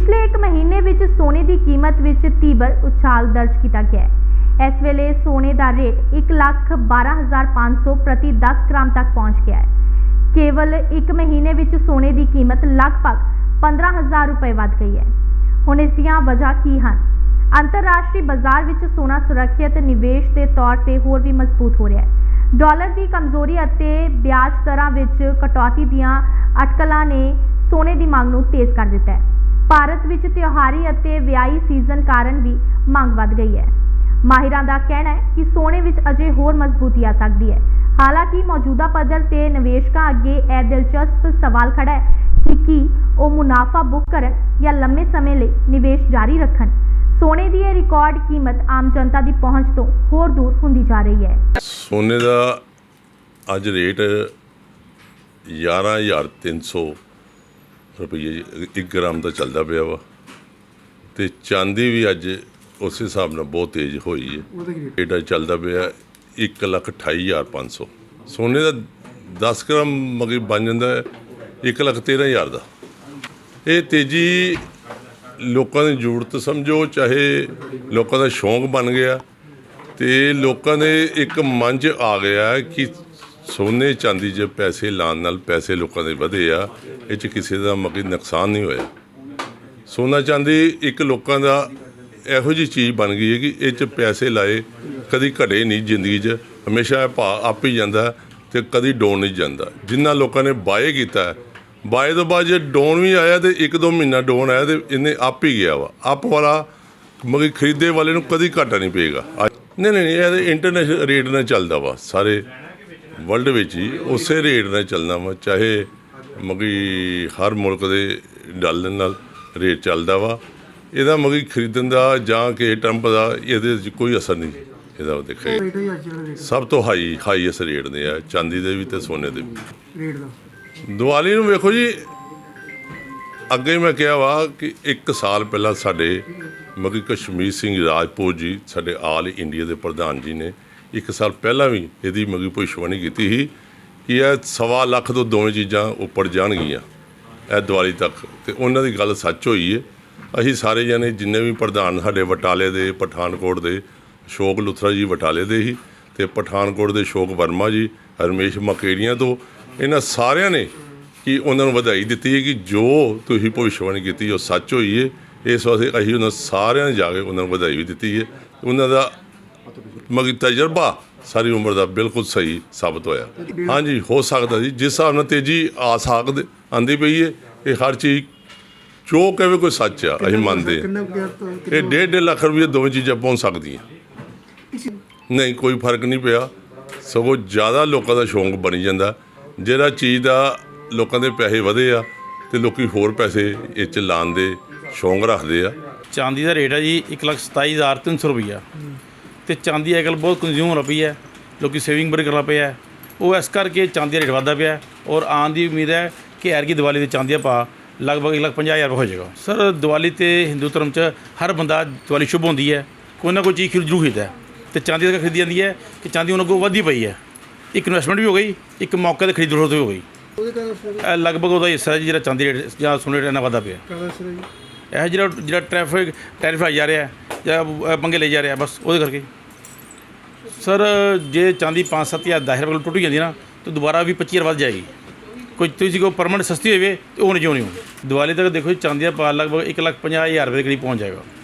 ਪਿਛਲੇ 1 ਮਹੀਨੇ ਵਿੱਚ ਸੋਨੇ ਦੀ ਕੀਮਤ ਵਿੱਚ ਤੀਬਰ ਉਛਾਲ ਦਰਜ ਕੀਤਾ ਗਿਆ ਹੈ। ਇਸ ਵੇਲੇ ਸੋਨੇ ਦਾ ਰੇਟ 112500 ਪ੍ਰਤੀ 10 ਗ੍ਰਾਮ ਤੱਕ ਪਹੁੰਚ ਗਿਆ ਹੈ। ਕੇਵਲ 1 ਮਹੀਨੇ ਵਿੱਚ ਸੋਨੇ ਦੀ ਕੀਮਤ ਲਗਭਗ 15000 ਰੁਪਏ ਵੱਧ ਗਈ ਹੈ। ਹੁਣ ਇਸ ਦੀਆਂ ਵਜ੍ਹਾ ਕੀ ਹਨ? ਅੰਤਰਰਾਸ਼ਟਰੀ ਬਾਜ਼ਾਰ ਵਿੱਚ ਸੋਨਾ ਸੁਰੱਖਿਅਤ ਨਿਵੇਸ਼ ਦੇ ਤੌਰ ਤੇ ਹੋਰ ਵੀ ਮਜ਼ਬੂਤ ਹੋ ਰਿਹਾ ਹੈ। ਡਾਲਰ ਦੀ ਕਮਜ਼ੋਰੀ ਅਤੇ ਵਿਆਜ ਦਰਾਂ ਵਿੱਚ ਕਟੌਤੀ ਦੀਆਂ ਅਟਕਲਾਂ ਨੇ ਸੋਨੇ ਦੀ ਮੰਗ ਨੂੰ ਤੇਜ਼ ਕਰ ਦਿੱਤਾ ਹੈ। ਭਾਰਤ ਵਿੱਚ ਤਿਉਹਾਰੀ ਅਤੇ ਵਿਆਹੀ ਸੀਜ਼ਨ ਕਾਰਨ ਵੀ ਮੰਗ ਵੱਧ ਗਈ ਹੈ। ਮਾਹਿਰਾਂ ਦਾ ਕਹਿਣਾ ਹੈ ਕਿ ਸੋਨੇ ਵਿੱਚ ਅਜੇ ਹੋਰ ਮਜ਼ਬੂਤੀ ਆ ਸਕਦੀ ਹੈ। ਹਾਲਾਂਕਿ ਮੌਜੂਦਾ ਪੱਧਰ ਤੇ ਨਿਵੇਸ਼ਕਾਂ ਅੱਗੇ ਇਹ ਦਿਲਚਸਪ ਸਵਾਲ ਖੜਾ ਹੈ ਕਿ ਕੀ ਉਹ ਮੁਨਾਫਾ ਬੁੱਕ ਕਰਨ ਜਾਂ ਲੰਮੇ ਸਮੇਂ ਲਈ ਨਿਵੇਸ਼ ਜਾਰੀ ਰੱਖਣ। ਸੋਨੇ ਦੀ ਇਹ ਰਿਕਾਰਡ ਕੀਮਤ ਆਮ ਜਨਤਾ ਦੀ ਪਹੁੰਚ ਤੋਂ ਹੋਰ ਦੂਰ ਹੁੰਦੀ ਜਾ ਰਹੀ ਹੈ। ਸੋਨੇ ਦਾ ਅੱਜ ਰੇਟ 11300 ਰੁਪਏ 1 ਗ੍ਰਾਮ ਦਾ ਚੱਲਦਾ ਪਿਆ ਵਾ। ਤੇ ਚਾਂਦੀ ਵੀ ਅੱਜ ਉਸ ਹਿਸਾਬ ਨਾਲ ਬਹੁਤ ਤੇਜ਼ ਹੋਈ ਹੈ ਅੱਜ ਚੱਲਦਾ ਪਿਆ 128500 ਸੋਨੇ ਦਾ 10 ਗ੍ਰਾਮ ਮਗੇ ਬਣ ਜਾਂਦਾ ਹੈ 113000 ਦਾ। ਇਹ ਤੇਜ਼ੀ ਲੋਕਾਂ ਦੀ ਜ਼ਰੂਰਤ ਸਮਝੋ ਚਾਹੇ ਲੋਕਾਂ ਦਾ ਸ਼ੌਂਕ ਬਣ ਗਿਆ ਤੇ ਲੋਕਾਂ ਦੇ ਇੱਕ ਮਨ 'ਚ ਆ ਗਿਆ ਕਿ ਸੋਨੇ ਚਾਂਦੀ 'ਚ ਪੈਸੇ ਲਾਉਣ ਨਾਲ ਪੈਸੇ ਲੋਕਾਂ ਦੇ ਵਧੇ ਆ ਇਹ 'ਚ ਕਿਸੇ ਦਾ ਮਗੀ ਨੁਕਸਾਨ ਨਹੀਂ ਹੋਇਆ। ਸੋਨਾ ਚਾਂਦੀ ਇੱਕ ਲੋਕਾਂ ਦਾ ਇਹੋ ਜੀ ਚੀਜ਼ ਬਣ ਗਈ ਹੈ ਕਿ ਇਹ 'ਚ ਪੈਸੇ ਲਾਏ ਕਦੀ ਘਟੇ ਨਹੀਂ ਜ਼ਿੰਦਗੀ 'ਚ ਹਮੇਸ਼ਾ ਇਹ ਭਾਅ ਆਪ ਹੀ ਜਾਂਦਾ ਤੇ ਕਦੀ ਡਾਊਨ ਨਹੀਂ ਜਾਂਦਾ। ਜਿੰਨਾ ਲੋਕਾਂ ਨੇ ਬਾਏ ਕੀਤਾ ਬਾਏ ਤੋਂ ਬਾਅਦ ਜੇ ਡਾਊਨ ਵੀ ਆਇਆ ਤੇ ਇੱਕ ਦੋ ਮਹੀਨਾ ਡਾਊਨ ਆਇਆ ਤੇ ਇਹਨੇ ਆਪ ਹੀ ਗਿਆ ਵਾ। ਆਪ ਵਾਲਾ ਮਗੀ ਖਰੀਦੇ ਵਾਲੇ ਨੂੰ ਕਦੀ ਘਾਟਾ ਨਹੀਂ ਪਏਗਾ। ਅੱਜ- ਨਹੀਂ ਨਹੀਂ ਨਹੀਂ, ਇਹ ਇੰਟਰਨੈਸ਼ਨਲ ਰੇਟ ਨਾਲ ਚੱਲਦਾ ਵਾ ਸਾਰੇ। ਵਰਲਡ ਵਿੱਚ ਹੀ ਉਸੇ ਰੇਟ ਨਾਲ ਚੱਲਣਾ ਵਾ ਚਾਹੇ ਮਗੀ ਹਰ ਮੁਲਕ ਦੇ ਡਾਲਰ ਨਾਲ ਰੇਟ ਚੱਲਦਾ ਵਾ ਇਹਦਾ ਮਗੀ ਖਰੀਦਣ ਦਾ ਜਾਂ ਕਿ ਟਰੰਪ ਦਾ ਇਹਦੇ 'ਚ ਕੋਈ ਅਸਰ ਨਹੀਂ ਇਹਦਾ ਦੇਖੇ। ਸਭ ਤੋਂ ਹਾਈ ਹਾਈਐਸਟ ਰੇਟ ਨੇ ਆ ਚਾਂਦੀ ਦੇ ਵੀ ਤੇ ਸੋਨੇ ਦੇ ਵੀ। ਰੇਟ ਦਾ। ਦੀਵਾਲੀ ਨੂੰ ਵੇਖੋ ਜੀ ਅੱਗੇ ਮੈਂ ਕਿਹਾ ਵਾ ਕਿ ਇੱਕ ਸਾਲ ਪਹਿਲਾਂ ਸਾਡੇ ਮਗੀ ਕਸ਼ਮੀਰ ਸਿੰਘ ਰਾਜਪੂਤ ਜੀ ਸਾਡੇ ਆਲ ਇੰਡੀਆ ਦੇ ਪ੍ਰਧਾਨ ਜੀ ਨੇ ਇੱਕ ਸਾਲ ਪਹਿਲਾਂ ਵੀ ਇਹਦੀ ਮਗੀ ਭਵਿੱਖਬਾਣੀ ਕੀਤੀ ਸੀ ਕਿ ਇਹ ਸਵਾ ਲੱਖ ਤੋਂ ਦੋਵੇਂ ਚੀਜ਼ਾਂ ਉੱਪਰ ਜਾਣਗੀਆਂ ਇਹ ਦੀਵਾਲੀ ਤੱਕ। ਤੇ ਉਹਨਾਂ ਦੀ ਗੱਲ ਸੱਚ ਹੋਈ ਹੈ। ਅਸੀਂ ਸਾਰੇ ਜਣੇ ਜਿੰਨੇ ਵੀ ਪ੍ਰਧਾਨ ਸਾਡੇ ਬਟਾਲੇ ਦੇ, ਪਠਾਨਕੋਟ ਦੇ, ਅਸ਼ੋਕ ਲੁਥਰਾ ਜੀ ਬਟਾਲੇ ਦੇ ਹੀ ਤੇ ਪਠਾਨਕੋਟ ਦੇ ਅਸ਼ੋਕ ਵਰਮਾ ਜੀ ਹਰਮੇਸ਼ ਮਕੇਰੀਆਂ ਤੋਂ, ਇਹਨਾਂ ਸਾਰਿਆਂ ਨੇ ਕਿ ਉਹਨਾਂ ਨੂੰ ਵਧਾਈ ਦਿੱਤੀ ਹੈ ਕਿ ਜੋ ਤੁਸੀਂ ਭਵਿੱਖਬਾਣੀ ਕੀਤੀ ਉਹ ਸੱਚ ਹੋਈ ਹੈ, ਇਸ ਵਾਸਤੇ ਅਸੀਂ ਉਹਨਾਂ ਸਾਰਿਆਂ ਨੇ ਜਾ ਕੇ ਉਹਨਾਂ ਨੂੰ ਵਧਾਈ ਵੀ ਦਿੱਤੀ ਹੈ। ਉਹਨਾਂ ਦਾ ਮਗੀ ਤਜਰਬਾ ਸਾਰੀ ਉਮਰ ਦਾ ਬਿਲਕੁਲ ਸਹੀ ਸਾਬਤ ਹੋਇਆ। ਹਾਂਜੀ ਹੋ ਸਕਦਾ ਜੀ ਜਿਸ ਹਿਸਾਬ ਨਾਲ ਤੇਜ਼ੀ ਆ ਸਕਦੇ ਆਂਦੀ ਪਈ ਹੈ ਇਹ ਹਰ ਚੀਜ਼ ਜੋ ਕਹੇ ਕੋਈ ਸੱਚ ਆ ਅਸੀਂ ਮੰਨਦੇ ਹਾਂ ਇਹ ਡੇਢ ਡੇਢ ਲੱਖ ਰੁਪਏ ਦੋਵੇਂ ਚੀਜ਼ਾਂ ਪਹੁੰਚ ਸਕਦੀਆਂ। ਨਹੀਂ ਕੋਈ ਫ਼ਰਕ ਨਹੀਂ ਪਿਆ। ਸਗੋਂ ਜ਼ਿਆਦਾ ਲੋਕਾਂ ਦਾ ਸ਼ੌਂਕ ਬਣੀ ਜਾਂਦਾ। ਜਿਹੜਾ ਚੀਜ਼ ਦਾ ਲੋਕਾਂ ਦੇ ਪੈਸੇ ਵਧੇ ਆ ਤੇ ਲੋਕੀ ਹੋਰ ਪੈਸੇ ਇਹ ਚ ਲਾਉਣ ਦੇ ਸ਼ੌਂਕ ਰੱਖਦੇ ਆ। ਚਾਂਦੀ ਦਾ ਰੇਟ ਹੈ ਜੀ 127300 ਰੁਪਈਆ। ਤੇ ਚਾਂਦੀ ਅੱਜਕੱਲ੍ਹ ਬਹੁਤ ਕੰਜ਼ਿਊਮ ਹੋ ਪਈ ਹੈ ਲੋਕੀ ਸੇਵਿੰਗ ਬੜੇ ਕਰਨਾ ਪਿਆ। ਉਹ ਇਸ ਕਰਕੇ ਚਾਂਦੀ ਦਾ ਰੇਟ ਵਧਦਾ ਪਿਆ ਔਰ ਆਉਣ ਦੀ ਉਮੀਦ ਹੈ ਕਿ ਐਰਗੀ ਦੀਵਾਲੀ ਦੇ ਚਾਂਦੀ ਦਾ ਭਾਅ ਲਗਭਗ 150000 ਰੁਪਏ ਹੋ ਜਾਏਗਾ। ਸਰ ਦੀਵਾਲੀ ਤੇ ਹਿੰਦੂ ਧਰਮ 'ਚ ਹਰ ਬੰਦਾ ਦੀਵਾਲੀ ਸ਼ੁਭ ਹੁੰਦੀ ਹੈ ਕੋਈ ਨਾ ਕੋਈ ਚੀਜ਼ ਖਰੀਦ ਜ਼ਰੂਰ ਖਰੀਦਦਾ ਤੇ ਚਾਂਦੀ ਦਾ ਖਰੀਦੀ ਜਾਂਦੀ ਹੈ ਕਿ ਚਾਂਦੀ ਉਹਨਾਂ ਕੋਲ ਵਧਦੀ ਪਈ ਹੈ। ਇੱਕ ਇਨਵੈਸਟਮੈਂਟ ਵੀ ਹੋ ਗਈ ਇੱਕ ਮੌਕੇ ਤੇ ਖਰੀਦ ਜ਼ਰੂਰਤ ਵੀ ਹੋ ਗਈ। ਇਹ ਲਗਭਗ ਉਹਦਾ ਹਿੱਸਾ ਜਿਹੜਾ ਚਾਂਦੀ ਰੇਟ ਜਾਂ ਸੋਨੇ ਰੇਟ ਨਾਲ ਵਧਦਾ ਪਿਆ। ਇਹ? ਜਿਹੜਾ ਜਿਹੜਾ ਟ੍ਰੈਫਿਕ ਟੈਰਿਫ ਆ ਜਾ ਰਿਹਾ ਹੈ, ਜਾਂ ਅਹ ਪੰਗੇ ਲਈ ਜਾ ਰਿਹਾ ਬਸ ਉਹਦੇ ਕਰਕੇ। ਸਰ ਜੇ ਚਾਂਦੀ 5-7000 10 ਰੁਪਏ ਟੁੱਟ ਜਾਂਦੀ ਨਾ ਤਾਂ ਦੁਬਾਰਾ ਵੀ 25 ਵੱਧ ਜਾਏਗੀ। ਕੋਈ ਤੁਸੀਂ ਕੋ ਪਰਮਨੈਂਟ ਸਸਤੀ ਹੋਵੇ ਤੇ ਉਹ ਨਹੀਂ ਜਿਉਣੀ ਦੀਵਾਲੀ ਤੱਕ ਦੇਖੋ ਜੀ ਚਾਂਦੀ ਦਾ ਭਾਅ ਲਗਭਗ 1,50,000 ਰੁਪਏ ਦੇ ਕਰੀਬ ਪਹੁੰਚ ਜਾਏਗਾ।